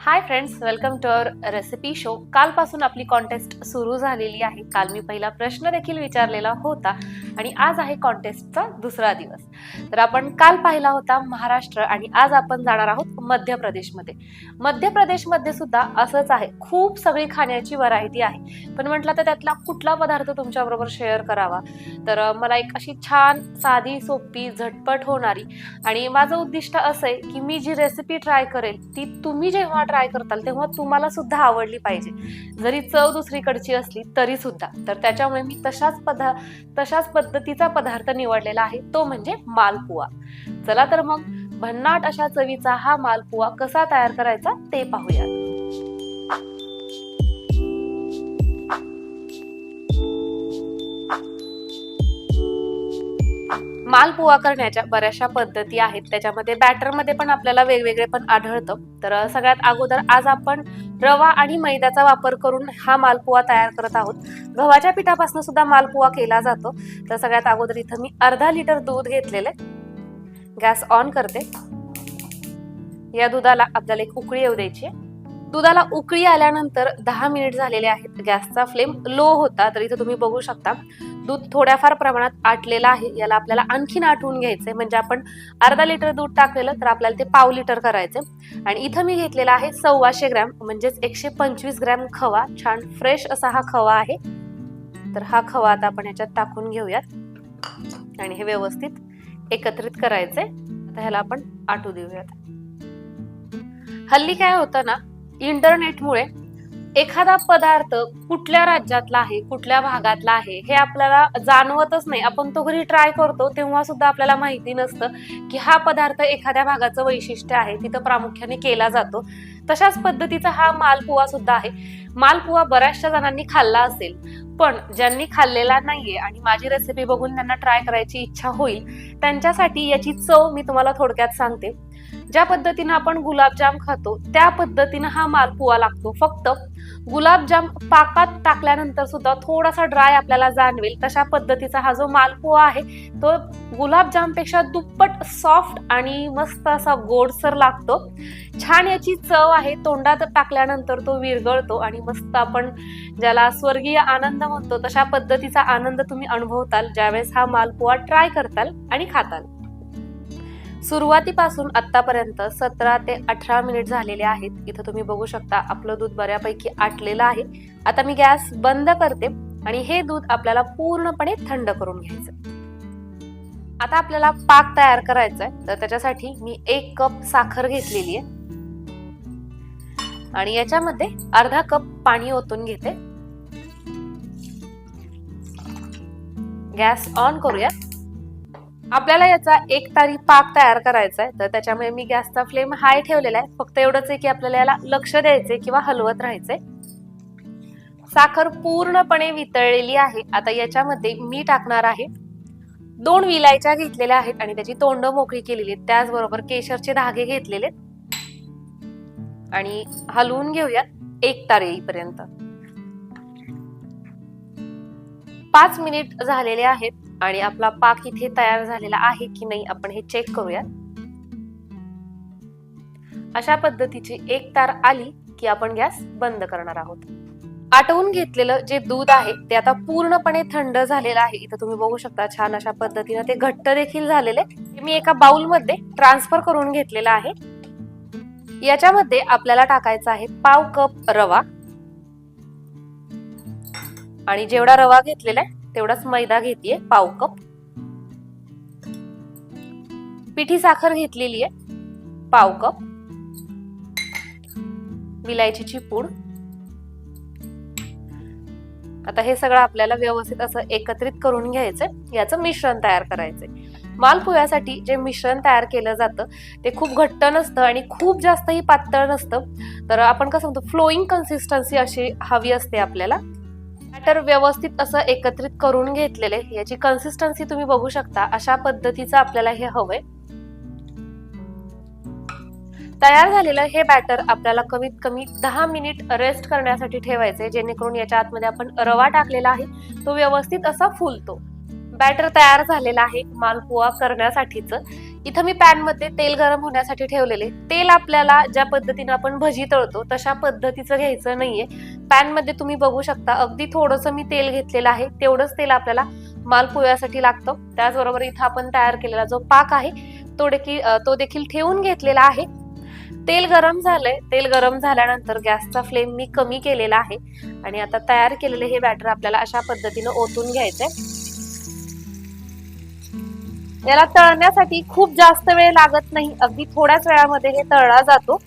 Hi friends welcome to our recipe show कालपासून आपली contest सुरू झालेली आहे. काल मी पहिला प्रश्न देखील विचारलेला होता आणि आज आहे कॉन्टेस्टचा दुसरा दिवस. तर आपण काल पाहिला होता महाराष्ट्र आणि आज आपण जाणार आहोत मध्य प्रदेशमध्ये मध्य प्रदेशमध्ये सुद्धा असंच आहे. खूप सगळी खाण्याची व्हरायटी आहे. पण म्हटलं तर त्यातला कुठला पदार्थ तुमच्याबरोबर शेअर करावा? तर मला एक अशी छान साधी सोपी झटपट होणारी आणि माझं उद्दिष्ट असं आहे की मी जी रेसिपी ट्राय करेल ती तुम्ही जेव्हा ट्राय करताल तेव्हा तुम्हाला सुद्धा आवडली पाहिजे. जरी चव दुसरीकडची असली तरी सुद्धा. तर त्याच्यामुळे मी तशाच पदा तशाच पद्धतीचा पदार्थ निवडलेला आहे तो म्हणजे मालपुआ चला तर मग भन्नाट अशा चवीचा हा मालपुआ कसा तयार करायचा ते पाहूयात. मालपुआ करण्याच्या बऱ्याचशा पद्धती आहेत. त्याच्यामध्ये बॅटरमध्ये पण आपल्याला वेगवेगळे पण आढळतं. तर सगळ्यात अगोदर आज आपण रवा आणि मैद्याचा वापर करून हा मालपुवा तयार करत आहोत. गव्हाच्या पिठापासून सुद्धा मालपुवा केला जातो. तर सगळ्यात अगोदर इथं मी अर्धा लिटर दूध घेतलेले गॅस ऑन करते. या दुधाला आपल्याला एक उकळी येऊ द्यायची आहे. दुधाला उकळी आल्यानंतर दहा मिनिट झालेले आहेत. गॅसचा फ्लेम लो होता. तर इथं तुम्ही बघू शकता. दूध थोड्याफार प्रमाणात आटलेलं आहे. याला आपल्याला आणखीन आटवून घ्यायचंय. म्हणजे आपण अर्धा लिटर दूध टाकलेलं तर आपल्याला ते पाव लिटर करायचं आणि इथं मी घेतलेला आहे सव्वाशे ग्रॅम म्हणजेच एकशे पंचवीस ग्रॅम खवा. छान फ्रेश असा हा खवा आहे. तर हा खवा आता आपण याच्यात टाकून घेऊयात. आणि हे व्यवस्थित एकत्रित करायचे आता ह्याला आपण आटू देऊयात. हल्ली काय होतं ना इंटरनेटमुळे एखादा पदार्थ कुठल्या राज्यातला आहे कुठल्या भागातला आहे हे आपल्याला जाणवतच नाही. आपण तो घरी ट्राय करतो तेव्हा सुद्धा आपल्याला माहिती नसतं की हा पदार्थ एखाद्या भागाचं वैशिष्ट्य आहे तिथं प्रामुख्याने केला जातो. तशाच पद्धतीचा हा मालपुवा सुद्धा आहे. मालपुवा बऱ्याचशा जणांनी खाल्ला असेल पण ज्यांनी खाल्लेला नाहीये आणि माझी रेसिपी बघून त्यांना ट्राय करायची इच्छा होईल त्यांच्यासाठी याची चव मी तुम्हाला थोडक्यात सांगते. ज्या पद्धतीनं आपण गुलाबजाम खातो त्या पद्धतीनं हा मालपुवा लागतो. फक्त गुलाबजाम पाकात टाकल्यानंतर सुद्धा थोडासा ड्राय आपल्याला जाणवेल. तशा पद्धतीचा हा जो मालपुआ आहे तो गुलाबजामपेक्षा दुप्पट सॉफ्ट आणि मस्त असा गोडसर लागतो. छान याची चव आहे. तोंडात टाकल्यानंतर तो विरगळतो आणि मस्त आपण ज्याला स्वर्गीय आनंद म्हणतो तशा पद्धतीचा आनंद तुम्ही अनुभवताल. ज्यावेळेस हा मालपुआ ट्राय करताल आणि खाताल. सुरुवातीपासून आतापर्यंत सतरा ते अठरा मिनिट झालेले आहेत. इथं तुम्ही बघू शकता आपलं दूध बऱ्यापैकी आटलेलं आहे. आता मी गॅस बंद करते आणि हे दूध आपल्याला पूर्णपणे थंड करून घ्यायचं आता आपल्याला पाक तयार करायचा आहे तर त्याच्यासाठी मी एक कप साखर घेतलेली आहे. आणि याच्यामध्ये अर्धा कप पाणी ओतून घेते. गॅस ऑन करूया. आपल्याला याचा एक तारी पाक तयार करायचा आहे. तर त्याच्यामुळे मी गॅसचा फ्लेम हाय ठेवलेला आहे. फक्त एवढंच आहे की आपल्याला याला लक्ष द्यायचंय किंवा हलवत राहायचंय. साखर पूर्णपणे वितळलेली आहे. आता याच्यामध्ये मी टाकणार आहे दोन विलायच्या घेतलेल्या आहेत आणि त्याची तोंड मोकळी केलेली आहेत. त्याचबरोबर केशरचे धागे घेतलेले आणि हलवून घेऊयात एक तार येईपर्यंत. पाच मिनिट झालेले आहेत. आणि आपला पाक इथे तयार झालेला आहे की नाही आपण हे चेक करूयात. अशा पद्धतीची एक तार आली की आपण गॅस बंद करणार आहोत. आटवून घेतलेलं जे दूध आहे ते आता पूर्णपणे थंड झालेलं आहे. इथं तुम्ही बघू शकता छान अशा पद्धतीनं ते घट्ट देखील झालेले मी एका बाउलमध्ये ट्रान्सफर करून घेतलेलं आहे. याच्यामध्ये आपल्याला टाकायचा आहे पाव कप रवा. आणि जेवढा रवा घेतलेला आहे तेवढाच मैदा घेतेय पाव कप. पिठी साखर घेतलेली आहे पाव कप. विलायचीची पूड. आता हे सगळं आपल्याला व्यवस्थित असं एकत्रित करून घ्यायचंय याचं मिश्रण तयार करायचंय. मालपोह्यासाठी जे मिश्रण तयार केलं जातं ते खूप घट्ट नसतं आणि खूप जास्तही पातळ नसतं. तर आपण कसं म्हणतो फ्लोईंग कन्सिस्टन्सी अशी हवी असते आपल्याला. बॅटर व्यवस्थित असं एकत्रित करून घेतलेले याची कन्सिस्टन्सी तुम्ही बघू शकता अशा पद्धतीचं आपल्याला हे हवंय. तयार झालेलं हे बॅटर आपल्याला कमीत कमी दहा मिनिट रेस्ट करण्यासाठी ठेवायचे जेणेकरून याच्या आतमध्ये आपण रवा टाकलेला आहे तो व्यवस्थित असा फुलतो. बॅटर तयार झालेला आहे मालपुआ करण्यासाठीच. इथं मी पॅनमध्ये तेल गरम होण्यासाठी ठेवलेले. तेल आपल्याला ज्या पद्धतीने आपण भजी तळतो तशा पद्धतीचं घ्यायचं नाहीये. पॅनमध्ये तुम्ही बघू शकता. अगदी थोडंसं मी तेल घेतलेलं आहे. तेवढंच तेल आपल्याला मालपुव्यासाठी लागतं. त्याचबरोबर इथं आपण तयार केलेला जो पाक आहे तो देखील तो देखील ठेवून घेतलेला आहे. तेल गरम झालंय. तेल गरम झाल्यानंतर गॅसचा फ्लेम मी कमी केलेला आहे. आणि आता तयार केलेले हे बॅटर आपल्याला अशा पद्धतीनं ओतून घ्यायचंय. याला तळण्यासाठी खूप जास्त वेळ लागत नाही. अगदी थोड्याच वेळामध्ये हे तळला जातो.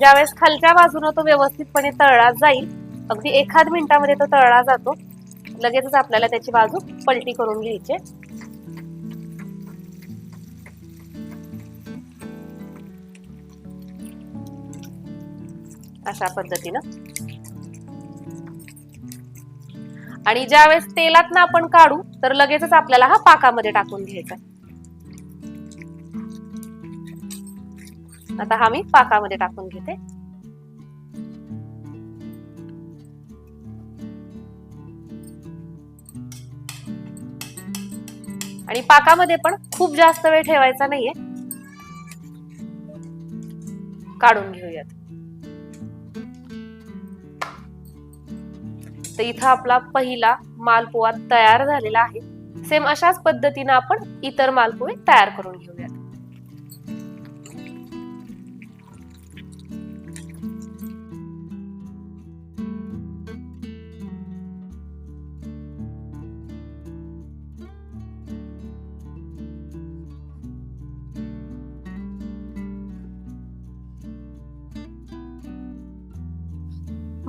ज्यावेळेस खालच्या बाजूनं तो व्यवस्थितपणे तळला जाईल अगदी एखाद मिनिटामध्ये तो तळला जातो. लगेचच आपल्याला त्याची बाजू पलटी करून घ्यायची अशा पद्धतीनं. आणि ज्यावेळेस तेलात ना आपण काढू तर लगेचच आपल्याला हा पाकामध्ये टाकून घ्यायचा आता हा मी पाकामध्ये टाकून घेते. आणि पाकामध्ये पण खूप जास्त वेळ ठेवायचा नाहीये. काढून घेऊयात. तर इथं आपला पहिला मालपोहा तयार झालेला आहे. सेम अशाच पद्धतीनं आपण इतर मालपोहे तयार करून घेऊयात.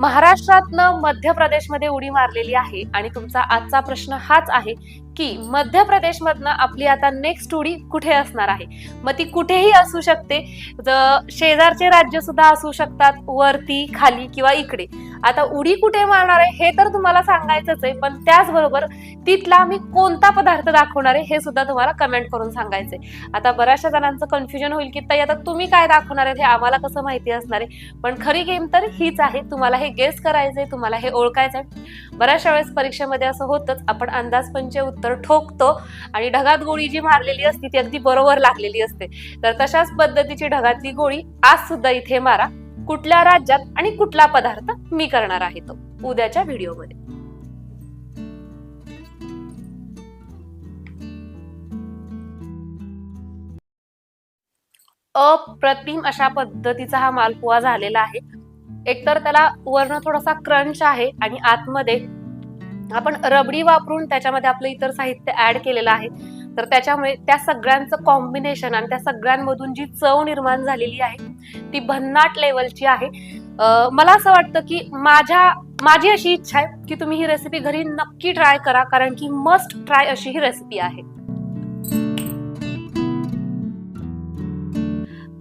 महाराष्ट्रातनं मध्य प्रदेशमध्ये उडी मारलेली आहे आणि तुमचा आजचा प्रश्न हाच आहे की मध्य प्रदेशमधनं आपली आता नेक्स्ट उडी कुठे असणार आहे? मग ती कुठेही असू शकते. ज- शेजारचे राज्य सुद्धा असू शकतात वरती खाली किंवा इकडे. आता उडी कुठे मारणार आहे हे तर तुम्हाला सांगायचंच आहे पण त्याचबरोबर तिथला आम्ही कोणता पदार्थ दाखवणार आहे हे सुद्धा तुम्हाला कमेंट करून सांगायचंय. आता बऱ्याचशा जणांचं कन्फ्युजन होईल की ताई आता तुम्ही काय दाखवणार आहे हे आम्हाला कसं माहिती असणार आहे? पण खरी गेम तर हीच आहे. तुम्हाला हे गेस करायचंय तुम्हाला हे ओळखायचंय. बऱ्याचशा वेळेस परीक्षेमध्ये असं होतंच. आपण अंदाजपंचे उत्तर ठोकतो आणि ढगात गोळी जी मारलेली असते ती अगदी बरोबर लागलेली असते. तर तशाच पद्धतीची ढगातली गोळी आज सुद्धा इथे मारा. कुठल्या राज्यात आणि कुठला पदार्थ मी करणार आहे तो. उद्याच्या व्हिडिओमध्ये. अप्रतिम अशा पद्धतीचा हा मालपुवा झालेला आहे. एकतर त्याला वर्ण थोडासा क्रंच आहे आणि आतमध्ये आपण रबडी वापरून त्याच्यामध्ये आपलं इतर साहित्य ऍड केलेलं आहे. तर त्याच्यामुळे त्या सगळ्यांचं कॉम्बिनेशन आणि त्या सगळ्यांमधून जी चव निर्माण झालेली आहे ती भन्नाट लेवलची आहे. मला असं वाटतं की माझ्या माझी अशी इच्छा आहे की तुम्ही ही रेसिपी घरी नक्की ट्राय करा कारण की मस्ट ट्राय अशी ही रेसिपी आहे.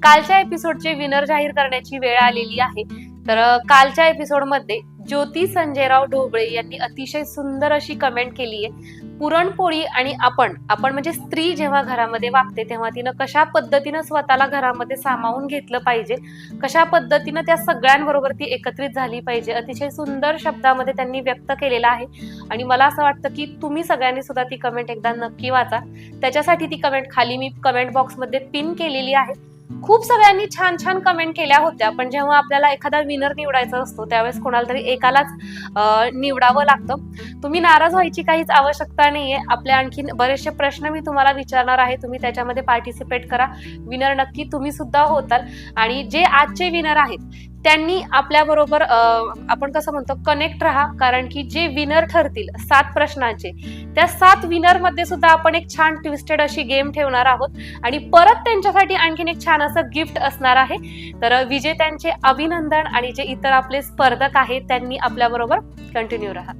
कालच्या एपिसोडचे विनर जाहीर करण्याची वेळ आलेली आहे. तर कालच्या एपिसोडमध्ये ज्योती संजयराव ढोबळे यांनी अतिशय सुंदर अशी कमेंट केली आहे. पुरणपोळी आणि आपण आपण म्हणजे स्त्री जेव्हा घरामध्ये वागते तेव्हा तिनं कशा पद्धतीनं स्वतःला घरामध्ये सामावून घेतलं पाहिजे? कशा पद्धतीनं त्या सगळ्यांबरोबर ती एकत्रित झाली पाहिजे? अतिशय सुंदर शब्दामध्ये त्यांनी व्यक्त केलेला आहे. आणि मला असं वाटतं की तुम्ही सगळ्यांनी सुद्धा ती कमेंट एकदा नक्की वाचा. त्याच्यासाठी ती कमेंट खाली मी कमेंट बॉक्समध्ये पिन केलेली आहे. खूप सगळ्यांनी छान छान कमेंट केल्या होत्या पण जेव्हा आपल्याला एखादा विनर निवडायचा असतो त्यावेळेस कोणाला तरी एकालाच निवडावं लागतं. तुम्ही नाराज व्हायची काहीच आवश्यकता नाहीये. आपले आणखीन बरेचसे प्रश्न मी तुम्हाला विचारणार आहे. तुम्ही त्याच्यामध्ये पार्टिसिपेट करा. विनर नक्की तुम्ही सुद्धा होताल. आणि जे आजचे विनर आहेत त्यांनी आपल्याबरोबर आपण कसं म्हणतो कनेक्ट राहा. कारण की जे विनर ठरतील सात प्रश्नांचे त्या सात विनरमध्ये सुद्धा आपण एक छान ट्विस्टेड अशी गेम ठेवणार आहोत. आणि परत त्यांच्यासाठी आणखीन एक छान असं गिफ्ट असणार आहे. तर विजेत्यांचे अभिनंदन आणि जे इतर आपले स्पर्धक आहेत त्यांनी आपल्याबरोबर कंटिन्यू राहा.